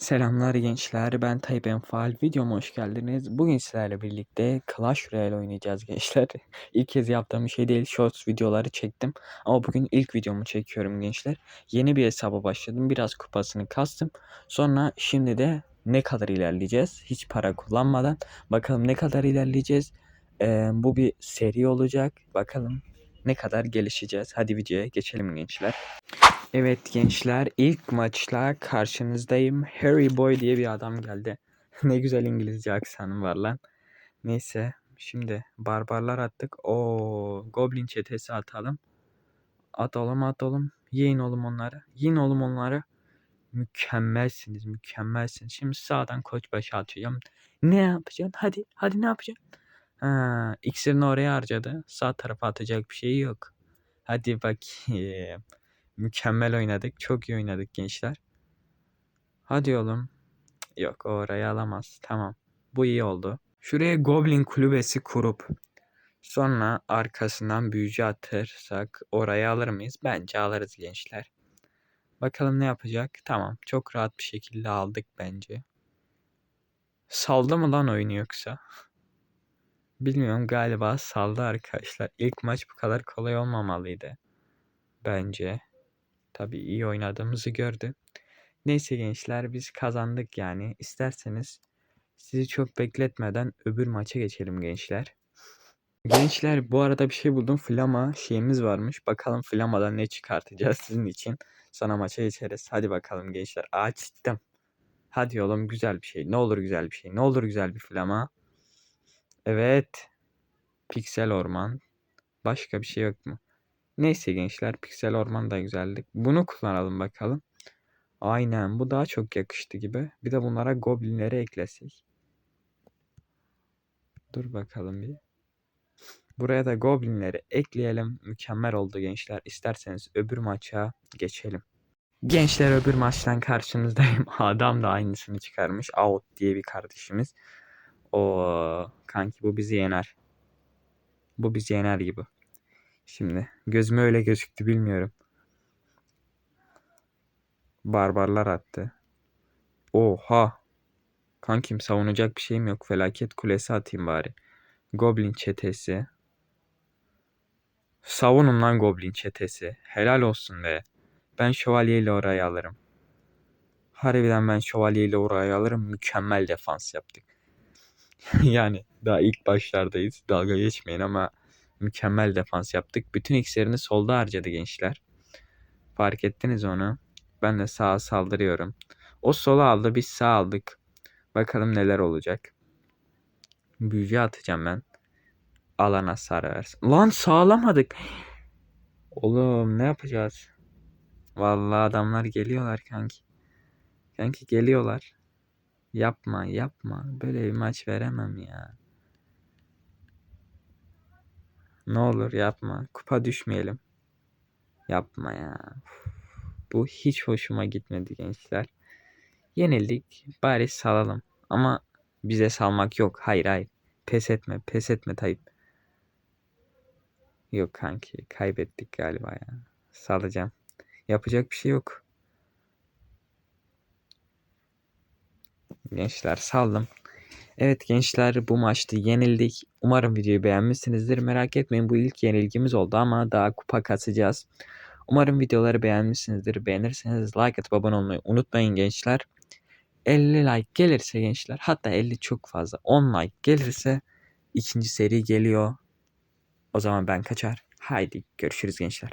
Selamlar gençler, ben Tayyip Enfal. Videoma hoş geldiniz. Bugün sizlerle birlikte Clash Royale oynayacağız gençler. İlk kez yaptığım şey değil, shorts videoları çektim. Ama bugün ilk videomu çekiyorum gençler. Yeni bir hesaba başladım, biraz kupasını kastım. Sonra şimdi de ne kadar ilerleyeceğiz? Hiç para kullanmadan. Bakalım ne kadar ilerleyeceğiz? Ee, bu bir seri olacak. Bakalım ne kadar gelişeceğiz. Hadi videoya geçelim gençler. Evet gençler ilk maçla karşınızdayım. Harry Boy diye bir adam geldi. ne güzel İngilizce aksanım var lan. Neyse şimdi barbarlar attık. O Goblin çetesi atalım. Atalım atalım. Yiyin oğlum onları. Yiyin oğlum onları. Mükemmelsiniz mükemmelsiniz. Şimdi sağdan koç başı atacağım. Ne yapacaksın? Hadi hadi ne yapacaksın? Ha, iksirini oraya harcadı. Sağ tarafa atacak bir şey yok. Hadi bakayım. Mükemmel oynadık. Çok iyi oynadık gençler. Hadi oğlum. Yok o orayı alamaz. Tamam. Bu iyi oldu. Şuraya Goblin kulübesi kurup sonra arkasından büyücü atırsak orayı alır mıyız? Bence alırız gençler. Bakalım ne yapacak? Tamam. Çok rahat bir şekilde aldık bence. Saldı mı lan oyunu yoksa? Bilmiyorum galiba saldı arkadaşlar. İlk maç bu kadar kolay olmamalıydı. Bence. Tabii iyi oynadığımızı gördü. Neyse gençler biz kazandık yani. İsterseniz sizi çok bekletmeden öbür maça geçelim gençler. Gençler bu arada bir şey buldum. Flama şeyimiz varmış. Bakalım Flama'dan ne çıkartacağız sizin için. Sonra maça geçeriz. Hadi bakalım gençler. Açtım. Hadi oğlum güzel bir şey. Ne olur güzel bir şey. Ne olur güzel bir Flama. Evet. Piksel orman. Başka bir şey yok mu? Neyse gençler piksel orman da güzeldik. Bunu kullanalım bakalım. Aynen bu daha çok yakıştı gibi. Bir de bunlara goblinleri eklesek. Dur bakalım bir. Buraya da goblinleri ekleyelim. Mükemmel oldu gençler. İsterseniz öbür maça geçelim. Gençler öbür maçtan karşınızdayım. Adam da aynısını çıkarmış. Out diye bir kardeşimiz. O kanki bu bizi yener. Bu bizi yener gibi. Şimdi gözüme öyle gözüktü bilmiyorum. Barbarlar attı. Oha. Kankim savunacak bir şeyim yok. Felaket kulesi atayım bari. Goblin çetesi. Savunun lan Goblin çetesi. Helal olsun be. Ben şövalyeyle orayı alırım. Harbiden ben şövalyeyle orayı alırım. Mükemmel defans yaptık. yani daha ilk başlardayız. Dalga geçmeyin ama mükemmel defans yaptık. Bütün x'lerini solda harcadı gençler. Fark ettiniz onu. Ben de sağa saldırıyorum. O sola aldı biz sağ aldık. Bakalım neler olacak. Büyücü atacağım ben. Alan hasar versin. Lan sağlamadık. Oğlum ne yapacağız? Vallahi adamlar geliyorlar kanki. Kanki geliyorlar. Yapma yapma. Böyle bir maç veremem ya. Ne olur yapma. Kupa düşmeyelim. Yapma ya. Bu hiç hoşuma gitmedi gençler. Yenildik. Bari salalım. Ama bize salmak yok. Hayır hayır. Pes etme. Pes etme Tayyip. Yok kanki. Kaybettik galiba ya. Salacağım. Yapacak bir şey yok. Gençler saldım. Evet gençler bu maçta yenildik. Umarım videoyu beğenmişsinizdir. Merak etmeyin bu ilk yenilgimiz oldu ama daha kupa kasacağız. Umarım videoları beğenmişsinizdir. Beğenirseniz like atıp abone olmayı unutmayın gençler. 50 like gelirse gençler hatta 50 çok fazla 10 like gelirse ikinci seri geliyor. O zaman ben kaçar. Haydi görüşürüz gençler.